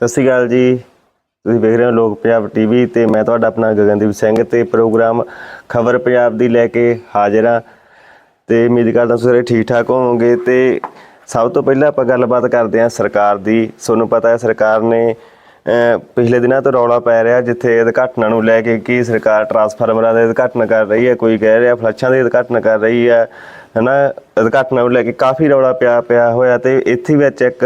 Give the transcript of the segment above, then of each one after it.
ਸਤਿ ਸ਼੍ਰੀ ਅਕਾਲ ਜੀ। ਤੁਸੀਂ ਵੇਖ ਰਹੇ ਹੋ ਲੋਕ ਪੰਜਾਬ ਟੀਵੀ ਤੇ ਮੈਂ ਤੁਹਾਡਾ ਆਪਣਾ ਗਗਨਦੀਪ ਸਿੰਘ ਤੇ ਪ੍ਰੋਗਰਾਮ ਖਬਰ ਪੰਜਾਬ ਦੀ ਲੈ ਕੇ ਹਾਜ਼ਰ ਹਾਂ। ਤੇ ਉਮੀਦ ਕਰਦਾ ਤੁਸੀਂ ਸਾਰੇ ਠੀਕ ਠਾਕ ਹੋਵੋਗੇ ਤੇ ਸਭ ਤੋਂ ਪਹਿਲਾਂ ਆਪਾਂ ਗੱਲਬਾਤ ਕਰਦੇ ਹਾਂ ਸਰਕਾਰ ਦੀ। ਤੁਹਾਨੂੰ ਪਤਾ ਹੈ ਸਰਕਾਰ ਨੇ ਪਿਛਲੇ ਦਿਨਾਂ ਤੋਂ ਰੌਲਾ ਪੈ ਰਿਹਾ ਜਿੱਥੇ ਉਦਘਾਟਨਾਂ ਨੂੰ ਲੈ ਕੇ ਕਿ ਸਰਕਾਰ ਟਰਾਂਸਫਾਰਮਰਾਂ ਦੇ ਉਦਘਾਟਨ ਕਰ ਰਹੀ ਹੈ, ਕੋਈ ਕਹਿ ਰਿਹਾ ਫਲੱਸ਼ਾਂ ਦੇ ਉਦਘਾਟਨ ਕਰ ਰਹੀ ਹੈ, ਹਨਾ? ਉਦਘਾਟਨਾਂ ਨੂੰ ਲੈ ਕੇ ਕਾਫੀ ਰੌਲਾ ਪਿਆ ਪਿਆ ਹੋਇਆ ਤੇ ਇੱਥੇ ਵਿੱਚ ਇੱਕ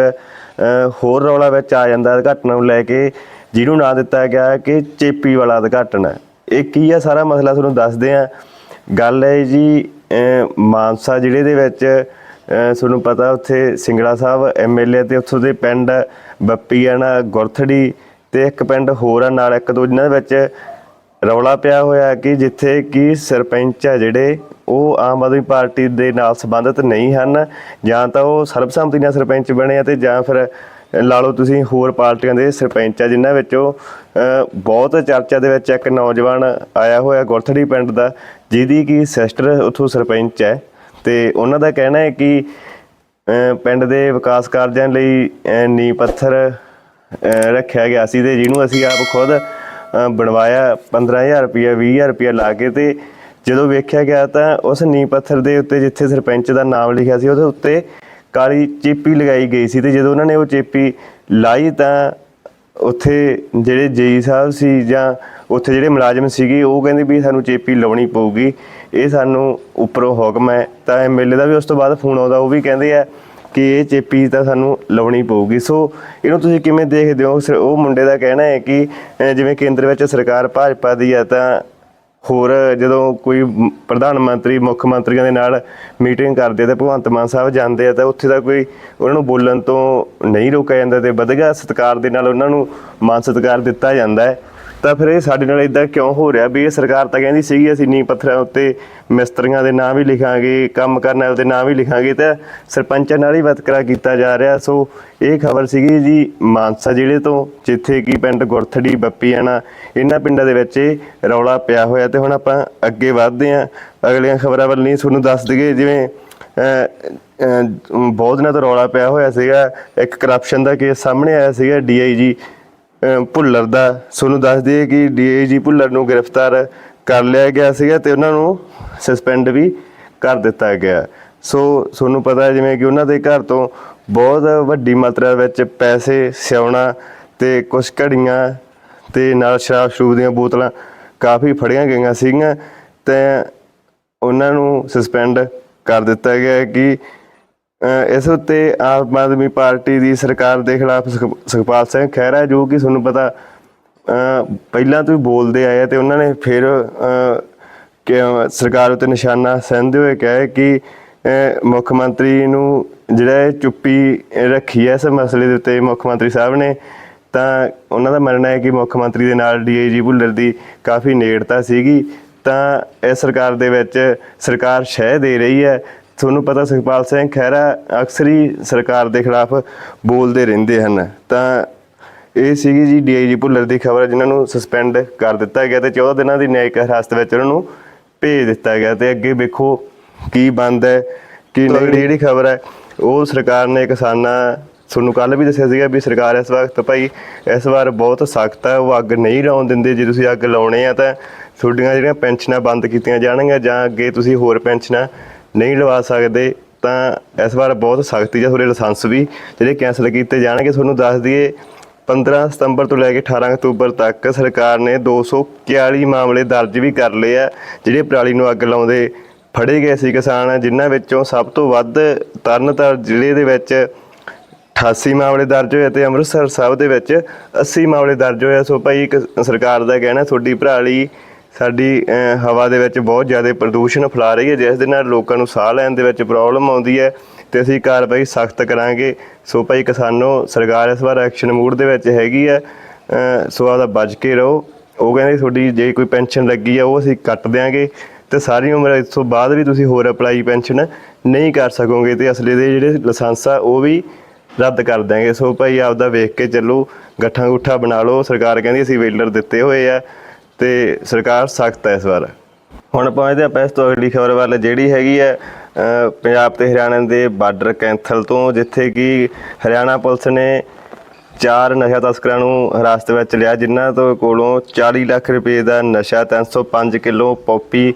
ਹੋਰ ਰੌਲਾ ਵਿੱਚ ਆ ਜਾਂਦਾ ਉਦਘਾਟਨਾਂ ਨੂੰ ਲੈ ਕੇ, ਜਿਹਨੂੰ ਨਾਂ ਦਿੱਤਾ ਗਿਆ ਕਿ ਚੇਪੀ ਵਾਲਾ ਉਦਘਾਟਨ ਹੈ ਇਹ ਕੀ ਹੈ ਸਾਰਾ ਮਸਲਾ ਤੁਹਾਨੂੰ ਦੱਸਦੇ ਹਾਂ ਗੱਲ ਹੈ ਜੀ ਮਾਨਸਾ ਜ਼ਿਲ੍ਹੇ ਦੇ ਵਿੱਚ ਤੁਹਾਨੂੰ ਪਤਾ ਉੱਥੇ ਸਿੰਗੜਾ ਸਾਹਿਬ ਐਮਐਲਏ ਤੇ ਉੱਥੋਂ ਦੇ ਪਿੰਡ ਬੱਪੀਆਣਾ ਗੁਰਥੜੀ ਤੇ ਇੱਕ ਪਿੰਡ ਹੋਰ ਆ, ਨਾਲ ਇੱਕ ਦੋ ਜਿਨ੍ਹਾਂ ਦੇ ਵਿੱਚ ਰੌਲਾ ਪਿਆ ਹੋਇਆ ਕਿ ਜਿੱਥੇ ਕਿ ਸਰਪੰਚ ਆ ਜਿਹੜੇ ਉਹ ਆਮ ਆਦਮੀ ਪਾਰਟੀ ਦੇ ਨਾਲ ਸੰਬੰਧਿਤ ਨਹੀਂ ਹਨ ਜਾਂ ਤਾਂ ਉਹ ਸਰਬਸੰਮਤੀ ਨਾਲ ਸਰਪੰਚ ਬਣੇ ਆ ਤੇ ਜਾਂ ਫਿਰ ਲਾ ਲਓ ਤੁਸੀਂ ਹੋਰ ਪਾਰਟੀਆਂ ਦੇ ਸਰਪੰਚ ਆ ਜਿਨ੍ਹਾਂ ਵਿੱਚੋਂ ਬਹੁਤ ਚਰਚਾ ਦੇ ਵਿੱਚ ਇੱਕ ਨੌਜਵਾਨ ਆਇਆ ਹੋਇਆ ਗੁਰਥੜੀ ਪਿੰਡ ਦਾ ਜਿਹਦੀ ਕਿ ਸਿਸਟਰ ਉੱਥੋਂ ਸਰਪੰਚ ਹੈ। ਤੇ ਉਹਨਾਂ ਦਾ ਕਹਿਣਾ ਹੈ ਕਿ ਪਿੰਡ ਦੇ ਵਿਕਾਸ ਕਾਰਜਾਂ ਲਈ ਅਹ, ਨੀਂਹ ਪੱਥਰ ਰੱਖਿਆ ਗਿਆ ਸੀ ਤੇ ਜਿਹਨੂੰ ਅਸੀਂ ਆਪ ਖੁਦ ਅਹ, ਬਣਵਾਇਆ 15000 ਰੁਪਇਆ 20000 ਰੁਪਇਆ ਲਾ ਕੇ ਤੇ ਜਦੋਂ ਵੇਖਿਆ ਗਿਆ ਤਾਂ ਉਸ ਨੀਂਹ ਪੱਥਰ ਦੇ ਉੱਤੇ ਜਿੱਥੇ ਸਰਪੰਚ ਦਾ ਨਾਮ ਲਿਖਿਆ ਸੀ, ਉਹਦੇ ਉੱਤੇ ਕਾਲੀ ਚੇਪੀ ਲਗਾਈ ਗਈ ਸੀ ਤੇ ਜਦੋਂ ਉਹਨਾਂ ਨੇ ਉਹ ਚੇਪੀ ਲਾਈ ਤਾਂ ਉੱਥੇ ਜਿਹੜੇ ਜੇਈ ਸਾਹਿਬ ਸੀ ਜਾਂ ਉੱਥੇ ਜਿਹੜੇ ਮੁਲਾਜ਼ਮ ਸੀਗੇ, ਉਹ ਕਹਿੰਦੇ ਵੀ ਸਾਨੂੰ ਚੇਪੀ ਲਾਉਣੀ ਪਊਗੀ, ਇਹ ਸਾਨੂੰ ਉੱਪਰੋਂ ਹੁਕਮ ਹੈ। ਤਾਂ ਐਮਐਲਏ ਦਾ ਵੀ ਉਸ ਤੋਂ ਬਾਅਦ ਫੋਨ ਆਉਂਦਾ, ਉਹ ਵੀ ਕਹਿੰਦੇ ਆ ਕਿ ਇਹ ਚੇਪੀ ਤਾਂ ਸਾਨੂੰ ਲਾਉਣੀ ਪਊਗੀ। ਸੋ ਇਹਨੂੰ ਤੁਸੀਂ ਕਿਵੇਂ ਦੇਖਦੇ ਹੋ? ਸ- ਉਹ ਮੁੰਡੇ ਦਾ ਕਹਿਣਾ ਹੈ ਕਿ ਜਿਵੇਂ ਕੇਂਦਰ ਵਿੱਚ ਸਰਕਾਰ ਭਾਜਪਾ ਦੀ ਆ ਤਾਂ ਹੋਰ ਜਦੋਂ ਕੋਈ ਮ- ਪ੍ਰਧਾਨ ਮੰਤਰੀ, ਮੁੱਖ ਮੰਤਰੀਆਂ ਦੇ ਨਾਲ ਮੀਟਿੰਗ ਕਰਦੇ ਆ ਤੇ ਭਗਵੰਤ ਮਾਨ ਸਾਹਿਬ ਜਾਂਦੇ ਆ, ਤਾਂ ਉੱਥੇ ਦਾ ਕੋਈ ਉਹਨਾਂ ਨੂੰ ਬੋਲਣ ਤੋਂ ਨਹੀਂ ਰੋਕਿਆ ਜਾਂਦਾ ਤੇ ਵਧੀਆ ਸਤਿਕਾਰ ਦੇ ਨਾਲ ਉਹਨਾਂ ਨੂੰ ਮਾਨ ਸਤਿਕਾਰ ਦਿੱਤਾ ਜਾਂਦਾ ਹੈ। ਤਾਂ ਫਿਰ ਇਹ ਸਾਡੇ ਨਾਲ ਇਦਾਂ ਕਿਉਂ ਹੋ ਰਿਹਾ ਵੀ ਇਹ ਸਰਕਾਰ ਤਾਂ ਕਹਿੰਦੀ ਸੀਗੀ ਅਸੀਂ ਨੀਂਹ ਪੱਥਰਾਂ ਉੱਤੇ ਮਿਸਤਰੀਆਂ ਦੇ ਨਾਂ ਵੀ ਲਿਖਾਂਗੇ, ਕੰਮ ਕਰਨ ਵਾਲੇ ਦੇ ਨਾਮ ਵੀ ਲਿਖਾਂਗੇ, ਤਾਂ ਸਰਪੰਚਾਂ ਨਾਲ ਹੀ ਵਤਕਰਾ ਕੀਤਾ ਜਾ ਰਿਹਾ। ਸੋ ਇਹ ਖਬਰ ਸੀਗੀ ਜੀ ਮਾਨਸਾ ਜ਼ਿਲ੍ਹੇ ਤੋਂ, ਜਿੱਥੇ ਕਿ ਪਿੰਡ ਗੁਰਥੜੀ, ਬੱਪੀਆਣਾ, ਇਹਨਾਂ ਪਿੰਡਾਂ ਦੇ ਵਿੱਚ ਇਹ ਰੌਲਾ ਪਿਆ ਹੋਇਆ। ਤੇ ਹੁਣ ਆਪਾਂ ਅੱਗੇ ਵਧਦੇ ਹਾਂ। ਅਗਲੀਆਂ ਖਬਰਾਂ ਵੱਲ ਨਹੀਂ, ਤੁਹਾਨੂੰ ਦੱਸ ਦਈਏ, ਜਿਵੇਂ ਬਹੁਤ ਦਿਨਾਂ ਤੋਂ ਰੌਲਾ ਪਿਆ ਹੋਇਆ ਸੀਗਾ। ਇੱਕ ਕਰਪਸ਼ਨ ਦਾ ਕੇਸ ਸਾਹਮਣੇ ਆਇਆ ਸੀਗਾ ਡੀਆਈਜੀ ਭੁੱਲਰ ਦਾ। ਤੁਹਾਨੂੰ ਦੱਸ ਦਈਏ ਕਿ ਡੀਆਈਜੀ ਭੁੱਲਰ ਨੂੰ ਗ੍ਰਿਫਤਾਰ ਕਰ ਲਿਆ ਗਿਆ ਸੀਗਾ ਤੇ ਉਹਨਾਂ ਨੂੰ ਸਸਪੈਂਡ ਵੀ ਕਰ ਦਿੱਤਾ ਗਿਆ। ਸੋ ਤੁਹਾਨੂੰ ਪਤਾ ਹੈ ਜਿਵੇਂ ਕਿ ਉਹਨਾਂ ਦੇ ਘਰ ਤੋਂ ਬਹੁਤ ਵੱਡੀ ਮਾਤਰਾ ਵਿੱਚ ਪੈਸੇ ਸਿਉਣਾ ਤੇ ਕੁਝ ਘੜੀਆਂ ਤੇ ਨਾਲ ਸ਼ਰਾਬ ਸ਼ਰੂਬ ਦੀਆਂ ਬੋਤਲਾਂ ਕਾਫੀ ਫੜੀਆਂ ਗਈਆਂ ਸੀਗੀਆਂ। ਤੇ ਉਹਨਾਂ ਨੂੰ ਸਸਪੈਂਡ ਕਰ ਦਿੱਤਾ ਗਿਆ ਕਿ ਇਸ ਉੱਤੇ ਆਮ ਆਦਮੀ ਪਾਰਟੀ ਦੀ ਸਰਕਾਰ ਦੇ ਖਿਲਾਫ ਸੁਖ- ਸੁਖਪਾਲ ਸਿੰਘ ਖਹਿਰਾ ਜੋ ਕਿ ਤੁਹਾਨੂੰ ਪਤਾ ਪਹਿਲਾਂ ਤੋਂ ਹੀ ਬੋਲਦੇ ਆਏ ਆ ਤੇ ਉਹਨਾਂ ਨੇ ਫਿਰ ਸਰਕਾਰ ਉੱਤੇ ਨਿਸ਼ਾਨਾ ਸਹਿੰਦੇ ਹੋਏ ਕਹੇ ਕਿ ਮੁੱਖ ਮੰਤਰੀ ਨੂੰ ਜਿਹੜਾ ਇਹ ਚੁੱਪੀ ਰੱਖੀ ਹੈ ਇਸ ਮਸਲੇ ਦੇ ਉੱਤੇ ਮੁੱਖ ਮੰਤਰੀ ਸਾਹਿਬ ਨੇ, ਤਾਂ ਉਹਨਾਂ ਦਾ ਮੰਨਣਾ ਹੈ ਕਿ ਮੁੱਖ ਮੰਤਰੀ ਦੇ ਨਾਲ ਡੀਆਈਜੀ ਭੁੱਲਰ ਦੀ ਕਾਫੀ ਨੇੜਤਾ ਸੀਗੀ, ਤਾਂ ਇਸ ਸਰਕਾਰ ਦੇ ਵਿੱਚ ਸਰਕਾਰ ਸ਼ਹਿ ਦੇ ਰਹੀ ਹੈ ਤੁਹਾਨੂੰ ਪਤਾ ਸੁਖਪਾਲ ਸਿੰਘ ਖਹਿਰਾ ਅਕਸਰ ਹੀ ਸਰਕਾਰ ਦੇ ਖਿਲਾਫ ਬੋਲਦੇ ਰਹਿੰਦੇ ਹਨ। ਤਾਂ ਇਹ ਸੀਗੀ ਜੀ ਡੀਆਈਜੀ ਭੁੱਲਰ ਦੀ ਖਬਰ ਜਿਨ੍ਹਾਂ ਨੂੰ ਸਸਪੈਂਡ ਕਰ ਦਿੱਤਾ ਗਿਆ ਤੇ 14 ਦਿਨਾਂ ਦੀ ਨਿਆਇਕ ਹਿਰਾਸਤ ਵਿੱਚ ਉਹਨਾਂ ਨੂੰ ਭੇਜ ਦਿੱਤਾ ਗਿਆ ਤੇ ਅੱਗੇ ਵੇਖੋ ਕੀ ਬੰਦ ਹੈ ਕਿ ਨਹੀਂ। ਜਿਹੜੀ ਖਬਰ ਹੈ ਉਹ ਸਰਕਾਰ ਨੇ ਕਿਸਾਨਾਂ ਤੁਹਾਨੂੰ ਕੱਲ ਵੀ ਦੱਸਿਆ ਸੀਗਾ ਵੀ ਸਰਕਾਰ ਇਸ ਵਕਤ ਭਾਈ ਇਸ ਵਾਰ ਬਹੁਤ ਸਖਤ ਹੈ ਉਹ ਅੱਗ ਨਹੀਂ ਲਾਉਣ ਦਿੰਦੇ। ਜੇ ਤੁਸੀਂ ਅੱਗ ਲਾਉਣੇ ਆ ਤਾਂ ਤੁਹਾਡੀਆਂ ਜਿਹੜੀਆਂ ਪੈਨਸ਼ਨਾਂ ਬੰਦ ਕੀਤੀਆਂ ਜਾਣਗੀਆਂ ਜਾਂ ਅੱਗੇ ਤੁਸੀਂ ਹੋਰ ਪੈਨਸ਼ਨਾਂ ਨਹੀਂ ਲਵਾ ਸਕਦੇ, ਤਾਂ ਇਸ ਵਾਰ ਬਹੁਤ ਸਖਤੀ ਜਾਂ ਤੁਹਾਡੇ ਲਾਇਸੈਂਸ ਵੀ ਜਿਹੜੇ ਕੈਂਸਲ ਕੀਤੇ ਜਾਣਗੇ, ਤੁਹਾਨੂੰ ਦੱਸ ਦਈਏ 15 ਸਤੰਬਰ ਤੋਂ ਲੈ ਕੇ 18 ਅਕਤੂਬਰ ਤੱਕ ਸਰਕਾਰ ਨੇ 241 ਮਾਮਲੇ ਦਰਜ ਵੀ ਕਰ ਲਏ ਆ, ਜਿਹੜੇ ਪਰਾਲੀ ਨੂੰ ਅੱਗ ਲਾਉਂਦੇ ਫੜੇ ਗਏ ਸੀ ਕਿਸਾਨ, ਜਿਨ੍ਹਾਂ ਵਿੱਚੋਂ ਸਭ ਤੋਂ ਵੱਧ ਤਰਨਤਾਰਨ ਜ਼ਿਲ੍ਹੇ ਦੇ ਵਿੱਚ 88 ਮਾਮਲੇ ਦਰਜ ਹੋਏ ਤੇ ਅੰਮ੍ਰਿਤਸਰ ਸਾਹਿਬ ਦੇ ਵਿੱਚ 80 ਮਾਮਲੇ ਦਰਜ ਹੋਏ ਸੋ ਭਾਈ ਇੱਕ ਸਰਕਾਰ ਦਾ ਕਹਿਣਾ, ਤੁਹਾਡੀ ਭਰਾਲੀ ਸਾਡੀ ਹਵਾ ਦੇ ਵਿੱਚ ਬਹੁਤ ਜ਼ਿਆਦਾ ਪ੍ਰਦੂਸ਼ਣ ਫੈਲਾ ਰਹੀ ਹੈ, ਜਿਸ ਦੇ ਨਾਲ ਲੋਕਾਂ ਨੂੰ ਸਾਹ ਲੈਣ ਦੇ ਵਿੱਚ ਪ੍ਰੋਬਲਮ ਆਉਂਦੀ ਹੈ ਤੇ ਅਸੀਂ ਕਾਰਵਾਈ ਸਖਤ ਕਰਾਂਗੇ। ਸੋ ਭਾਈ ਕਿਸਾਨੋ, ਸਰਕਾਰ ਇਸ ਵਾਰ ਐਕਸ਼ਨ ਮੂਡ ਦੇ ਵਿੱਚ ਹੈਗੀ ਹੈ। ਸੋ ਆਪਦਾ ਬਚ ਕੇ ਰਹੋ। ਉਹ ਕਹਿੰਦੇ ਤੁਹਾਡੀ ਜੇ ਕੋਈ ਪੈਨਸ਼ਨ ਲੱਗੀ ਆ, ਉਹ ਅਸੀਂ ਕੱਟ ਦਿਆਂਗੇ। ਤੇ ਸਾਰੀ ਉਮਰ ਇਸ ਤੋਂ ਬਾਅਦ ਵੀ ਤੁਸੀਂ ਹੋਰ ਅਪਲਾਈ ਪੈਨਸ਼ਨ ਨਹੀਂ ਕਰ ਸਕੋਗੇ ਤੇ ਅਸਲੇ ਦੇ ਜਿਹੜੇ ਲਾਇਸੈਂਸ ਆ, ਉਹ ਵੀ ਰੱਦ ਕਰ ਦਾਂਗੇ ਸੋ ਭਾਈ ਆਪਦਾ ਵੇਖ ਕੇ ਚੱਲੋ, ਗੱਠਾਂ ਗੁੱਠਾ ਬਣਾ ਲਓ। ਸਰਕਾਰ ਕਹਿੰਦੀ ਅਸੀਂ ਵੇਲਰ ਦਿੱਤੇ ਹੋਏ ਆ। ਤੇ ਸਰਕਾਰ ਸਖਤ ਹੈ ਇਸ ਵਾਰ। ਹੁਣ ਪਹੁੰਚਦੇ ਆਪਾਂ ਇਸ ਤੋਂ ਅਗਲੀ ਖਬਰ ਵੱਲ ਜਿਹੜੀ ਹੈਗੀ ਹੈ ਪੰਜਾਬ ਤੇ ਹਰਿਆਣਾ ਦੇ ਬਾਰਡਰ ਕੈਂਥਲ ਤੋਂ ਜਿੱਥੇ ਕਿ ਹਰਿਆਣਾ ਪੁਲਿਸ ਨੇ ਚਾਰ ਨਸ਼ਾ ਤਸਕਰਾਂ ਨੂੰ ਹਿਰਾਸਤ ਵਿੱਚ ਲਿਆ ਜਿਨ੍ਹਾਂ ਤੋਂ ਕੋਲੋਂ 40 ਲੱਖ ਰੁਪਏ ਦਾ ਨਸ਼ਾ 305 ਕਿਲੋ ਪੌਪੀ ਅਹ,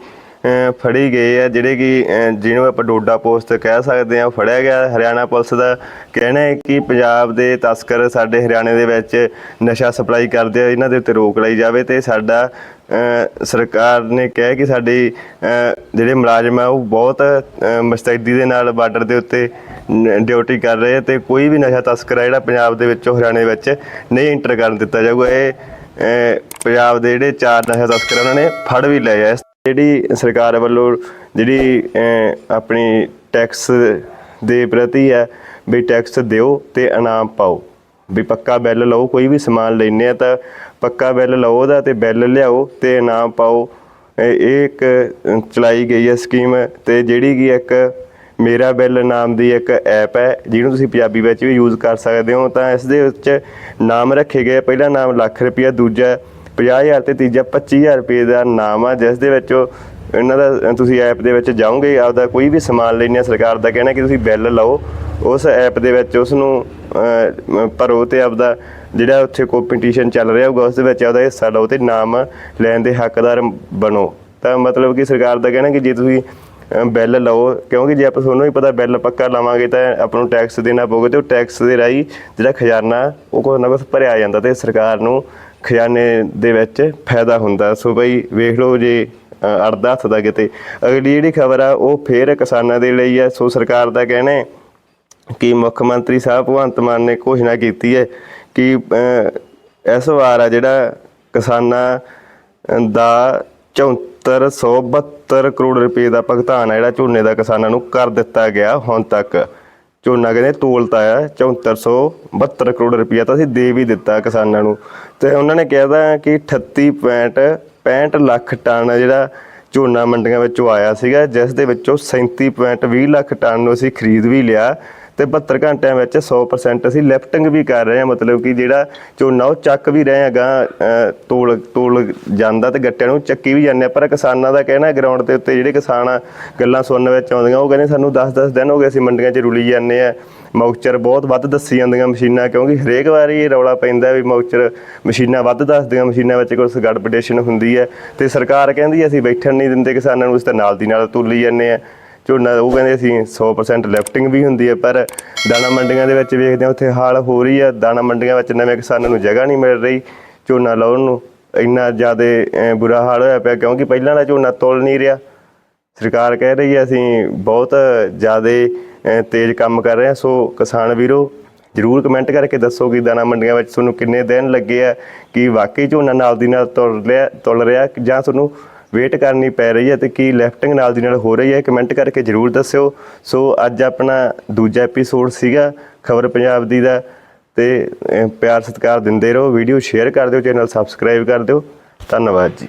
ਫੜੀ ਗਏ ਆ ਜਿਹੜੇ ਕਿ ਜਿਹਨੂੰ ਆਪਾਂ ਡੋਡਾ ਪੋਸਟ ਕਹਿ ਸਕਦੇ ਆ ਫੜਿਆ ਗਿਆ ਹਰਿਆਣਾ ਪੁਲਿਸ ਦਾ ਕਹਿਣਾ ਹੈ ਕਿ ਪੰਜਾਬ ਦੇ ਤਸਕਰ ਸਾਡੇ ਹਰਿਆਣੇ ਦੇ ਵਿੱਚ ਨਸ਼ਾ ਸਪਲਾਈ ਕਰਦੇ ਆ ਇਹਨਾਂ ਦੇ ਉੱਤੇ ਰੋਕ ਲਈ ਜਾਵੇ ਤੇ ਸਾਡਾ ਸਰਕਾਰ ਨੇ ਕਿਹਾ ਕਿ ਸਾਡੀ ਜਿਹੜੇ ਮੁਲਾਜ਼ਮ ਆ ਉਹ ਬਹੁਤ ਅਹ, ਮੁਸਤੈਦੀ ਦੇ ਨਾਲ ਬਾਰਡਰ ਦੇ ਉੱਤੇ ਡਿਊਟੀ ਕਰ ਰਹੇ ਆ ਤੇ ਕੋਈ ਵੀ ਨਸ਼ਾ ਤਸਕਰ ਆ ਜਿਹੜਾ ਪੰਜਾਬ ਦੇ ਵਿੱਚੋਂ ਹਰਿਆਣੇ ਵਿੱਚ ਨਹੀਂ ਇੰਟਰ ਕਰਨ ਦਿੱਤਾ ਜਾਊਗਾ। ਇਹ ਪੰਜਾਬ ਦੇ ਜਿਹੜੇ ਚਾਰ ਨਸ਼ਾ ਤਸਕਰ ਉਹਨਾਂ ਨੇ ਫੜ ਵੀ ਲਏ ਆ। ਜਿਹੜੀ ਸਰਕਾਰ ਵੱਲੋਂ ਜਿਹੜੀ ਆਪਣੀ ਟੈਕਸ ਦੇ ਪ੍ਰਤੀ ਹੈ, ਵੀ ਟੈਕਸ ਦਿਓ ਤੇ ਇਨਾਮ ਪਾਓ। ਵੀ ਪੱਕਾ ਬਿੱਲ ਲਓ, ਕੋਈ ਵੀ ਸਮਾਨ ਲੈਣੇ ਆ ਤਾਂ ਪੱਕਾ ਬਿੱਲ ਲਓ ਉਹਦਾ ਤੇ ਬਿੱਲ ਲਿਆਓ ਤੇ ਇਨਾਮ ਪਾਓ। ਇਹ ਇੱਕ ਚਲਾਈ ਗਈ ਹੈ ਸਕੀਮ ਤੇ ਜਿਹੜੀ ਕਿ ਇੱਕ ਮੇਰਾ ਬਿੱਲ ਨਾਮ ਦੀ ਇੱਕ ਐਪ ਹੈ, ਜਿਹਨੂੰ ਤੁਸੀਂ ਪੰਜਾਬੀ ਵਿੱਚ ਵੀ ਯੂਜ਼ ਕਰ ਸਕਦੇ ਹੋ, ਤਾਂ ਇਸ ਦੇ ਵਿੱਚ ਨਾਮ ਰੱਖੇ ਗਏ ਪਹਿਲਾ ਨਾਮ ਲੱਖ ਰੁਪਇਆ ਦੂਜਾ 50000 ਤੇ ਤੀਜਾ 25000 ਰੁਪਏ ਦਾ ਨਾਮ ਆ, ਜਿਸ ਦੇ ਵਿੱਚ ਉਹ ਇਹਨਾਂ ਦਾ, ਤੁਸੀਂ ਐਪ ਦੇ ਵਿੱਚ ਜਾਓਗੇ, ਆਪਦਾ ਕੋਈ ਵੀ ਸਮਾਨ ਲੈਣੇ ਸਰਕਾਰ ਦਾ ਕਹਿਣਾ ਕਿ ਤੁਸੀਂ ਬਿੱਲ ਲਓ, ਉਸ ਐਪ ਦੇ ਵਿੱਚ ਉਸ ਨੂੰ ਭਰੋ ਤੇ ਆਪਦਾ ਜਿਹੜਾ ਉੱਥੇ ਕੰਪੀਟੀਸ਼ਨ ਚੱਲ ਰਿਹਾ ਹੋਊਗਾ, ਉਸ ਦੇ ਵਿੱਚ ਆਪਦਾ ਹਿੱਸਾ ਲਓ ਤੇ ਨਾਮ ਲੈਣ ਦੇ ਹੱਕਦਾਰ ਬਣੋ। ਤਾਂ ਮਤਲਬ ਕਿ ਸਰਕਾਰ ਦਾ ਕਹਿਣਾ ਕਿ ਜੇ ਤੁਸੀਂ ਬਿੱਲ ਲਓ ਕਿਉਂਕਿ ਜੇ ਆਪਾਂ ਤੁਹਾਨੂੰ ਹੀ ਪਤਾ ਬਿੱਲ ਪੱਕਾ ਲਾਵਾਂਗੇ ਤਾਂ ਆਪਾਂ ਨੂੰ ਟੈਕਸ ਦੇਣਾ ਪਊਗਾ ਤੇ ਉਹ ਟੈਕਸ ਦੇ ਰਾਹੀਂ ਜਿਹੜਾ ਖਜ਼ਾਨਾ ਉਹ ਕੁਛ ਨਾ ਕੁਛ ਭਰਿਆ ਜਾਂਦਾ ਤੇ ਸਰਕਾਰ ਨੂੰ ਖਜ਼ਾਨੇ ਦੇ ਵਿੱਚ ਫਾਇਦਾ ਹੁੰਦਾ। ਸੋ ਬਈ ਵੇਖ ਲਓ ਜੇ ਅ, ਅੜਦਾ ਹੱਥ ਦਾ ਕਿਤੇ। ਅਗਲੀ ਜਿਹੜੀ ਖਬਰ ਆ ਉਹ ਫੇਰ ਕਿਸਾਨਾਂ ਦੇ ਲਈ ਆ। ਸੋ ਸਰਕਾਰ ਦਾ ਕਹਿਣਾ ਹੈ ਕਿ ਮੁੱਖ ਮੰਤਰੀ ਸਾਹਿਬ ਭਗਵੰਤ ਮਾਨ ਨੇ ਘੋਸ਼ਣਾ ਕੀਤੀ ਹੈ ਕਿ ਇਸ ਵਾਰ ਆ ਜਿਹੜਾ ਕਿਸਾਨਾਂ ਦਾ 7472 ਕਰੋੜ ਰੁਪਏ ਦਾ ਭੁਗਤਾਨ ਹੈ, ਜਿਹੜਾ ਝੋਨੇ ਦਾ ਕਿਸਾਨਾਂ ਨੂੰ ਕਰ ਦਿੱਤਾ ਗਿਆ ਹੁਣ ਤੱਕ। ਝੋਨਾ ਕਹਿੰਦੇ ਤੋਲਤਾ ਆ 7472 ਕਰੋੜ ਰੁਪਇਆ ਤਾਂ ਅਸੀਂ ਦੇ ਵੀ ਦਿੱਤਾ ਕਿਸਾਨਾਂ ਨੂੰ। ਤੇ ਉਹਨਾਂ ਨੇ ਕਿਹਾ ਤਾਂ ਕਿ 38.65 ਲੱਖ ਟਨ ਜਿਹੜਾ ਝੋਨਾ ਮੰਡੀਆਂ ਵਿੱਚੋਂ ਆਇਆ ਸੀਗਾ, ਜਿਸ ਦੇ ਵਿੱਚੋਂ 37.20 ਲੱਖ ਟਨ ਨੂੰ ਅਸੀਂ ਖਰੀਦ ਵੀ ਲਿਆ। ਤੇ 72 ਘੰਟਿਆਂ ਵਿੱਚ 100% ਅਸੀਂ ਲਿਫਟਿੰਗ ਵੀ ਕਰ ਰਹੇ ਹਾਂ, ਮਤਲਬ ਕਿ ਜਿਹੜਾ ਝੋਨਾ ਉਹ ਚੱਕ ਵੀ ਰਹੇ ਹੈਗਾ ਤੋਲ ਤੋਲ ਜਾਂਦਾ ਤੇ ਗੱਟਿਆਂ ਨੂੰ ਚੱਕੀ ਵੀ ਜਾਂਦੇ ਆ ਪਰ ਕਿਸਾਨਾਂ ਦਾ ਕਹਿਣਾ ਗਰਾਊਂਡ ਦੇ ਉੱਤੇ ਜਿਹੜੇ ਕਿਸਾਨ ਆ, ਗੱਲਾਂ ਸੁਣਨ ਵਿੱਚ ਆਉਂਦੀਆਂ, ਉਹ ਕਹਿੰਦੇ ਸਾਨੂੰ 10-10 ਦਿਨ ਹੋ ਗਏ ਅਸੀਂ ਮੰਡੀਆਂ 'ਚ ਰੁਲੀ ਜਾਂਦੇ ਆ ਮੌਕਚਰ ਬਹੁਤ ਵੱਧ ਦੱਸੀ ਜਾਂਦੀਆਂ ਮਸ਼ੀਨਾਂ, ਕਿਉਂਕਿ ਹਰੇਕ ਵਾਰੀ ਇਹ ਰੌਲਾ ਪੈਂਦਾ ਵੀ ਮੌਕਚਰ ਮਸ਼ੀਨਾਂ ਵੱਧ ਦੱਸਦੀਆਂ, ਮਸ਼ੀਨਾਂ ਵਿੱਚ ਕੁਝ ਗੜਬੜੇਸ਼ਨ ਹੁੰਦੀ ਹੈ। ਤੇ ਸਰਕਾਰ ਕਹਿੰਦੀ ਅਸੀਂ ਬੈਠਣ ਨਹੀਂ ਦਿੰਦੇ ਕਿਸਾਨਾਂ ਨੂੰ ਇਸ 'ਤੇ ਨਾਲ ਦੀ ਨਾਲ ਤੁਲੀ ਜਾਂਦੇ ਆ ਝੋਨਾ, ਉਹ ਕਹਿੰਦੇ ਅਸੀਂ 100% ਲਿਫਟਿੰਗ ਵੀ ਹੁੰਦੀ ਹੈ, ਪਰ ਦਾਣਾ ਮੰਡੀਆਂ ਦੇ ਵਿੱਚ ਵੇਖਦੇ ਹਾਂ, ਉੱਥੇ ਹਾਲ ਹੋ ਰਹੀ ਹੈ। ਦਾਣਾ ਮੰਡੀਆਂ ਵਿੱਚ ਨਵੇਂ ਕਿਸਾਨਾਂ ਨੂੰ ਜਗ੍ਹਾ ਨਹੀਂ ਮਿਲ ਰਹੀ ਝੋਨਾ ਲਾਉਣ ਨੂੰ। ਇੰਨਾ ਜ਼ਿਆਦਾ ਬੁਰਾ ਹਾਲ ਹੋਇਆ ਪਿਆ, ਕਿਉਂਕਿ ਪਹਿਲਾਂ ਦਾ ਝੋਨਾ ਤੁਲ ਨਹੀਂ ਰਿਹਾ। ਸਰਕਾਰ ਕਹਿ ਰਹੀ ਹੈ, ਅਸੀਂ ਬਹੁਤ ਜ਼ਿਆਦਾ ਤੇਜ਼ ਕੰਮ ਕਰ ਰਹੇ ਹਾਂ। ਸੋ ਕਿਸਾਨ ਵੀਰੋ, ਜਰੂਰ ਕਮੈਂਟ ਕਰਕੇ ਦੱਸੋ ਕਿ ਦਾਣਾ ਮੰਡੀਆਂ ਵਿੱਚ ਤੁਹਾਨੂੰ ਕਿੰਨੇ ਦਿਨ ਲੱਗੇ ਆ, ਕਿ ਵਾਕਈ ਝੋਨਾ ਨਾਲ ਦੀ ਨਾਲ ਤੁਲ ਰਿਹਾ ਤੁਲ ਰਿਹਾ ਜਾਂ ਤੁਹਾਨੂੰ ਵੇਟ ਕਰਨੀ ਪੈ ਰਹੀ ਹੈ ਤੇ ਕੀ ਲੈਫਟਿੰਗ ਨਾਲ ਦੀ ਨਾਲ ਹੋ ਰਹੀ ਹੈ ਕਮੈਂਟ ਕਰਕੇ ਜਰੂਰ ਦੱਸਿਓ। ਸੋ ਅੱਜ ਆਪਣਾ ਦੂਜਾ ਐਪੀਸੋਡ ਸੀਗਾ, ਖਬਰ ਪੰਜਾਬ ਦੀ ਦਾ, ਤੇ ਪਿਆਰ ਸਤਿਕਾਰ ਦਿੰਦੇ ਰਹੋ ਵੀਡੀਓ ਸ਼ੇਅਰ ਕਰ ਦਿਓ ਚੈਨਲ ਸਬਸਕ੍ਰਾਈਬ ਕਰ ਦਿਓ। ਧੰਨਵਾਦ ਜੀ।